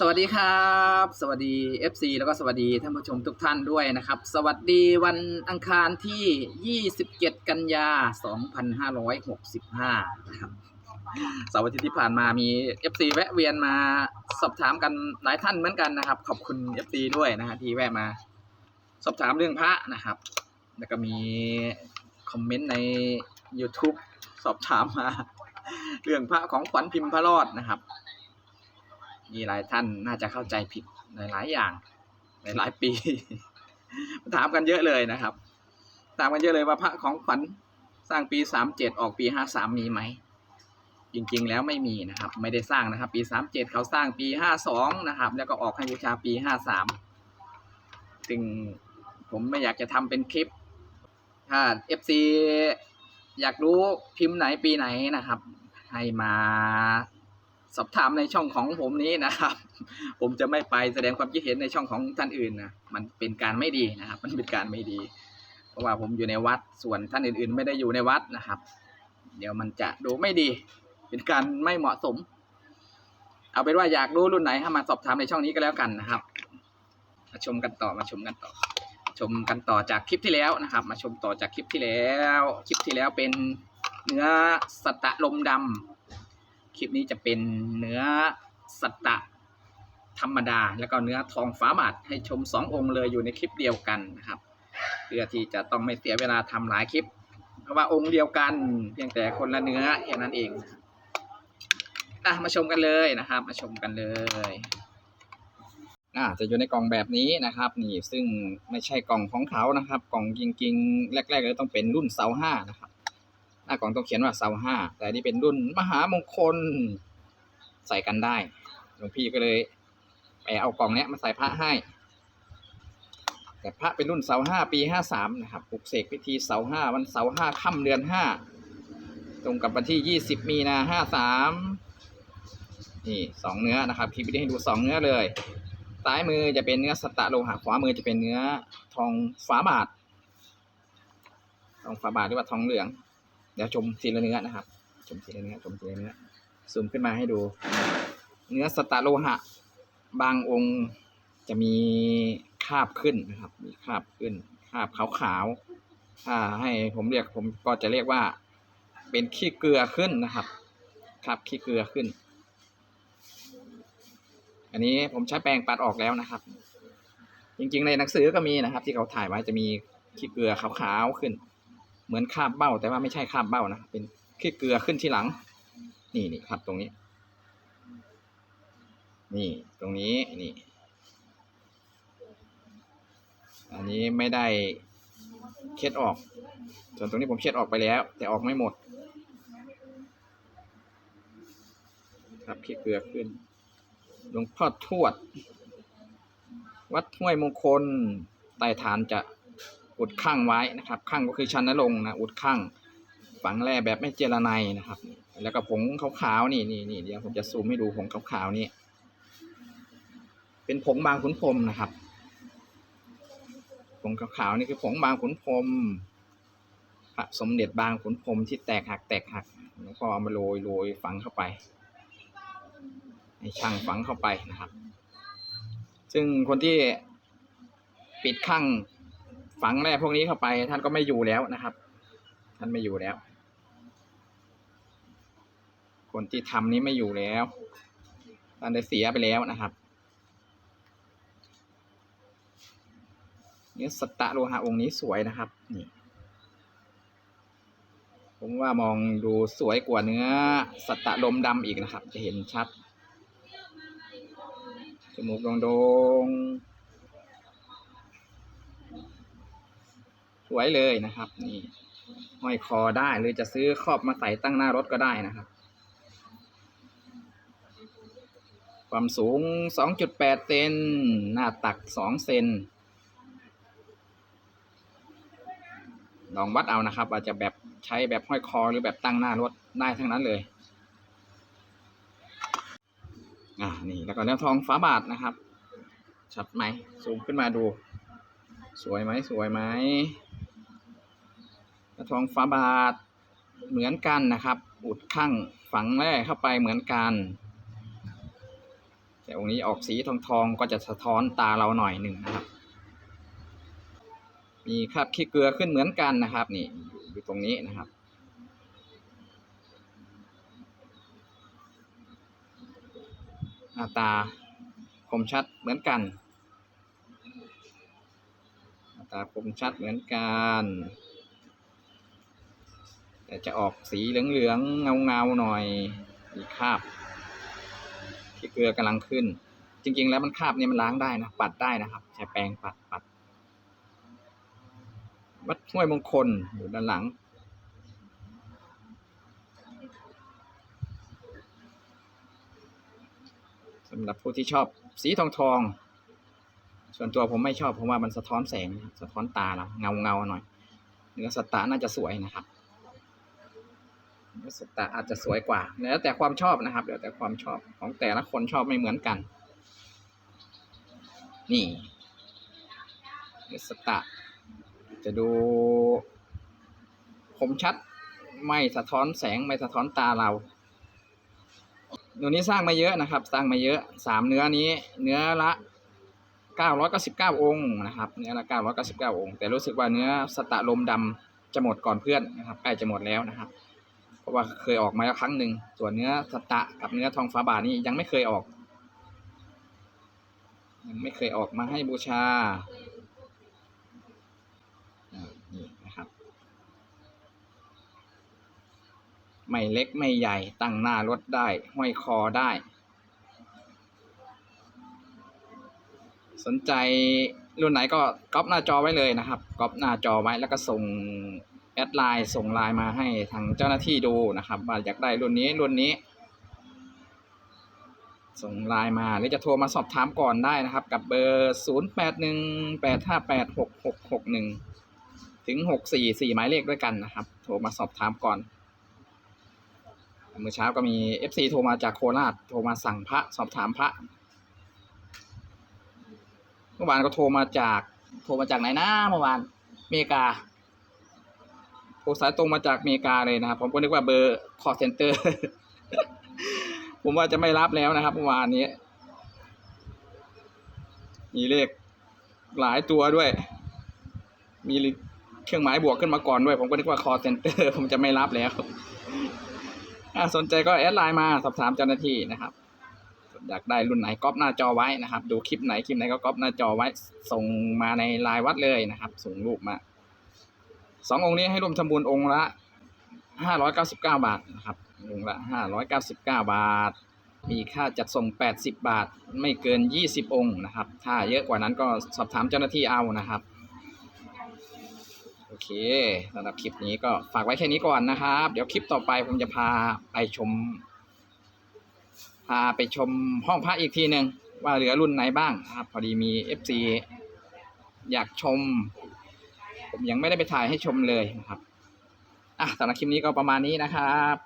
สวัสดีครับ สวัสดี FC แล้วก็สวัสดีท่านผู้ชมทุกท่านด้วยนะครับ สวัสดีวันอังคารที่ 27 กันยา 2565 นะครับเสาร์อาทิตย์ที่ผ่านมามี FC แวะเวียนมาสอบถามกันหลายท่านเหมือนกันนะครับ ขอบคุณ FC ด้วยนะฮะที่แวะมา สอบถามเรื่องพระนะครับ แล้วก็มีคอมเมนต์ใน YouTube สอบถามมา เรื่องพระของขวัญพิมพ์พระรอดนะครับ มีหลายท่านน่าจะเข้าใจผิดหลายๆอย่างหลายปี ถามกันเยอะเลยนะครับ ถามกันเยอะเลยว่าพระของขวัญสร้างปีสามเจ็ดออกปีห้าสามมีไหม จริงๆแล้วไม่มีนะครับ ไม่ได้สร้างนะครับ ปีสามเจ็ดเขาสร้างปีห้าสองนะครับ แล้วก็ออกให้บูชาปีห้าสามจึงผมไม่อยากจะทำเป็นคลิป ถ้าเอฟซีอยากรู้พิมพ์ไหนปีไหนนะครับ ให้มา สอบถามในช่องของผมนี้นะครับ ผมจะไม่ไปแสดงความคิดเห็นในช่องของท่านอื่นนะมันเป็นการไม่ดีนะครับ มันเป็นการไม่ดี เพราะว่าผมอยู่ในวัดส่วนท่านอื่น ๆ ไม่ได้อยู่ในวัดนะครับ เดี๋ยวมันจะดูไม่ดี เป็นการไม่เหมาะสม เอาเป็นว่าอยากรู้รุ่นไหนให้มาสอบถามในช่องนี้ก็แล้วกันนะครับ มาชมกันต่อมาชมกันต่อ ชมกันต่อจากคลิปที่แล้วนะครับ มาชมต่อจากคลิปที่แล้ว คลิปที่แล้วเป็นเนื้อสตะลมดำ คลิปนี้จะเป็นเนื้อสตะธรรมดา แล้วก็เนื้อทองฟ้าบาทให้ชมสององค์เลยอยู่ในคลิปเดียวกันนะครับเพื่อที่จะต้องไม่เสียเวลาทำหลายคลิป เพราะว่าองค์เดียวกันเพียงแต่คนละเนื้อแค่านั้นเองอะมาชมกันเลยนะครับ มาชมกันเลยอ่าจะอยู่ในกล่องแบบนี้นะครับ นี่ซึ่งไม่ใช่กล่องของเขานะครับ กล่องจริงๆ แรกๆเลยต้องเป็นรุ่นเสาห้านะครับ หน้ากล่องต้องเขียนว่าเสาห้าแต่นี่เป็นรุ่นมหามงคลใส่กันได้หลวงพี่ก็เลยไปเอากล่องเนี้ยมาใส่พระให้ แต่พระเป็นรุ่นเสาห้าปีห้าสามนะครับปลุกเสกพิธีเสาห้าวันเสาห้าค่ำเดือนห้าตรงกับวันที่ยี่สิบมีนาห้าสามนี่สองเนื้อนะครับพี่ไปให้ดูสองเนื้อเลยซ้ายมือจะเป็นเนื้อสตะโลหะขวามือจะเป็นเนื้อทองฟ้าบาททองฟ้าบาทหรือว่าทองเหลือง ดี๋ยวชมทีละเนื้อนะครับ ชมทีละเนื้อชมทีละเนื้อซูมขึ้นมาให้ดู เนื้อสตะโลหะ บางองค์จะมีคาบขึ้นนะครับ มีคาบขึ้น คาบขาวๆถ้าให้ผมเรียกผมก็จะเรียกว่า เป็นขี้เกลือขึ้นนะครับคาบขี้เกลือขึ้น อันนี้ผมใช้แปรงปัดออกแล้วนะครับ จริงๆในหนังสือก็มีนะครับ ที่เขาถ่ายไว้จะมีขี้เกลือขาวๆขึ้น เหมือนคาบเบ้า แต่ว่าไม่ใช่คาบเบ้านะเป็นขี้เกลือขึ้นที่หลัง นี่นี่ครับตรงนี้ นี่ตรงนี้นี่ อันนี้ไม่ได้เช็ดออก ส่วนตรงนี้ผมเช็ดออกไปแล้ว แต่ออกไม่หมด ครับขี้เกลือขึ้นหลวงพ่อทวด วัดห้วยมงคลใต้ฐานจะ อุดข้างไว้นะครับข้างก็คือชันนรงนะอุดข้างฝังแร่แบบไม่เจรไนนะครับ แล้วก็ผงขาวๆนี่นี่นี่เดี๋ยวผมจะซูมให้ดูผงขาวๆนี่เป็นผงบางขุนพรมนะครับผงขาวๆนี่คือผงบางขุนพรมพระสมเด็จบางขุนพรมที่แตกหักแตกหักแล้วก็เอามาโรยโรยฝังเข้าไปให้ช่างฝังเข้าไปนะครับ ซึ่งคนที่ปิดข้าง ฝังแร่พวกนี้เข้าไป ท่านก็ไม่อยู่แล้วนะครับ ท่านไม่อยู่แล้ว คนที่ทำนี้ไม่อยู่แล้ว ท่านได้เสียไปแล้วนะครับเนื้อสตะโลหะองค์นี้สวยนะครับนี่ผมว่ามองดูสวยกว่าเนื้อสตะลมดำอีกนะครับ จะเห็นชัด จมูกโด่ง สวยเลยนะครับ นี่ห้อยคอได้หรือจะซื้อครอบมาใส่ตั้งหน้ารถก็ได้นะครับ ความสูง 2.8 เซนหน้าตัก 2 เซนลองวัดเอานะครับว่าจจะแบบใช้แบบห้อยคอหรือแบบตั้งหน้ารถได้ทั้งนั้นเลยอ่านี่แล้วก็เนื้อทองฟ้าบาทนะครับชัดไหมซูมขึ้นมาดู สวยไหมสวยไหม ทองฟ้าบาทเหมือนกันนะครับ อุดข้างฝังแร่เข้าไปเหมือนกัน แต่องค์นี้ออกสีทองทองก็จะสะท้อนตาเราหน่อยหนึ่งนะครับ มีคราบขี้เกลือขึ้นเหมือนกันนะครับ นี่อยู่ตรงนี้นะครับหน้าตาคมชัดเหมือนกันหน้าตาคมชัดเหมือนกัน แต่จะออกสีเหลืองๆเงาๆหน่อยมีคราบ ที่เกลือกำลังขึ้น จริง ๆ แล้วมันคราบเนี่ยมันล้างได้นะปัดได้นะครับใช้แปรงปัดปัดวัดห้วยมงคลอยู่ด้านหลังสำหรับผู้ที่ชอบสีทองทอง ส่วนตัวผมไม่ชอบเพราะว่ามันสะท้อนแสง สะท้อนตาเราเงาเงาหน่อยเนื้อสตาร์น่าจะสวยนะครับ สตาอาจจะสวยกว่า แล้วแต่ความชอบนะครับแล้วแต่ความชอบของแต่ละคนชอบไม่เหมือนกัน นี่เนสตาจะดูคมชัดไม่สะท้อนแสงไม่สะท้อนตาเราเดี๋ยวนี้สร้างมาเยอะนะครับ สร้างมาเยอะสามเนื้อนี้ เนื้อละเก้าร้อยเก้าสิบเก้าองค์นะครับเนื้อละเก้าร้อยเก้าสิบเก้าองค์แต่รู้สึกว่าเนื้อสตะลมดำจะหมดก่อนเพื่อนนะครับใกล้จะหมดแล้วนะครับ ราะว่าเคยออกมาแล้วครั้งหนึ่ง ส่วนเนื้อสตะกับเนื้อทองฟ้าบาทนี่ยังไม่เคยออก ยังไม่เคยออกมาให้บูชา นี่นะครับ ไม่เล็กไม่ใหญ่ตั้งหน้ารถได้ ห้อยคอได้ สนใจรุ่นไหนก็ก๊อปหน้าจอไว้เลยนะครับก๊อปหน้าจอไว้แล้วก็ส่ง แอดไลน์ส่งไลน์มาให้ทางเจ้าหน้าที่ดูนะครับว่าอยากได้รุ่นนี้รุ่นนี้ ส่งไลน์มาหรือจะโทรมาสอบถามก่อนได้นะครับ กับเบอร์ 0 8 1 8 5 8 6 6 6 1 ถึง 6 4 4 หมายเลขด้วยกันนะครับ โทรมาสอบถามก่อนเมื่อเช้าก็มี FC โทรมาจากโคราชโทรมาสั่งพระสอบถามพระเมื่อวานก็โทรมาจากโทรมาจากไหนนะเมื่อวานอเมริกา โทรสายตรงมาจากอเมริกาเลยนะครับ ผมก็นึกว่าเบอร์คอร์เซนเตอร์ ผมว่าจะไม่รับแล้วนะครับเมื่อวานนี้ มีเลขหลายตัวด้วย มีเครื่องหมายบวกขึ้นมาก่อนด้วย ผมก็นึกว่าคอร์เซนเตอร์ ผมจะไม่รับแล้วถ้าสนใจก็แอดไลน์มาสอบถามเจ้าหน้าที่นะครับ อยากได้รุ่นไหนก๊อปหน้าจอไว้นะครับ ดูคลิปไหนคลิปไหนก็ก๊อปหน้าจอไว้ ส่งมาในไลน์วัดเลยนะครับ ส่งรูปมา สององค์นี้ให้ร่วมทำบุญองค์ละห้าร้อยเก้าสิบเก้าบาทนะครับองค์ละห้าร้อยเก้าสิบเก้าบาท มีค่าจัดส่งแปดสิบบาท ไม่เกินยี่สิบองค์นะครับ ถ้าเยอะกว่านั้นก็สอบถามเจ้าหน้าที่เอานะครับ โอเคสำหรับคลิปนี้ก็ฝากไว้แค่นี้ก่อนนะครับ เดี๋ยวคลิปต่อไปผมจะพาไปชม พาไปชมห้องพระอีกทีหนึ่งว่าเหลือรุ่นไหนบ้างนะครับ พอดีมี FC อยากชม ผมยังไม่ได้ไปถ่ายให้ชมเลยนะครับอะสำหรับคลิปนี้ก็ประมาณนี้นะครับ